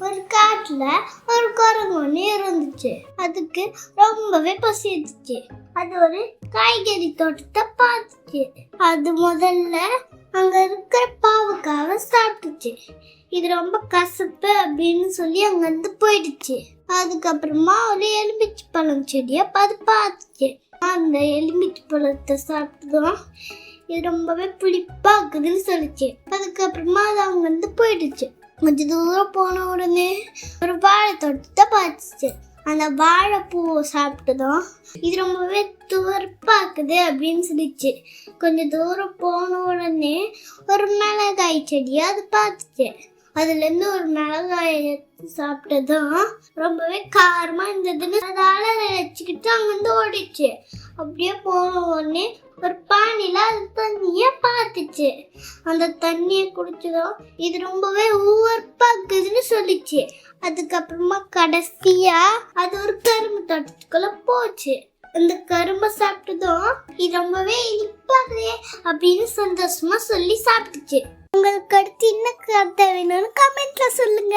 ஒரு காட்டுல ஒரு குரங்கு ஒன்று இருந்துச்சு. அதுக்கு ரொம்பவே பசி அது ஒரு காய்கறி தோட்டத்தை பார்த்துச்சு. அது முதல்ல அங்க இருக்கிற பாவுக்காக சாப்பிட்டுச்சு. இது ரொம்ப கசப்பு அப்படின்னு சொல்லி அங்கிருந்து போயிடுச்சு. அதுக்கப்புறமா ஒரு எலுமிச்சை பழம் செடியை பார்த்து பார்த்துச்சு. அந்த எலுமிச்சை பழத்தை சாப்பிட்டதும் இது ரொம்பவே புளிப்பாக்குதுன்னு சொல்லிச்சு. அதுக்கப்புறமா அது அங்கிருந்து போயிடுச்சு. கொஞ்ச தூரம் போன உடனே ஒரு வாழை தோட்டத்தை பார்த்துச்சு. அந்த வாழைப்பூவை சாப்பிட்டதும் இது ரொம்பவே துவர்ப்பாக்குது அப்படின்னு சொல்லிச்சு. கொஞ்சம் தூரம் போன உடனே ஒரு மிளகாய் செடியை அது பார்த்துச்சு. அதுலேருந்து ஒரு மிளகாய் எடுத்து சாப்பிட்டதும் ரொம்பவே காரமாக இருந்ததுன்னு அதால் நினச்சிக்கிட்டு அங்கேருந்து ஓடிச்சு. அப்படியே போன உடனே ஒரு பானையில் அது தண்ணியை அந்த தண்ணியை குடிச்சதும் இது ரொம்பவே ஊர்ப்பாக்குதுன்னு சொல்லிச்சு. அதுக்கப்புறமா கடைசியா அது ஒரு கரும்பு தோட்டத்துக்குள்ள போச்சு. அந்த கரும்பை சாப்பிட்டதும் இது ரொம்பவே இனிப்பாகுதே அப்படின்னு சந்தோஷமா சொல்லி சாப்பிட்டுச்சு. உங்களுக்கு அடுத்து என்ன கதை வேணும்னு கமெண்ட்ல சொல்லுங்க.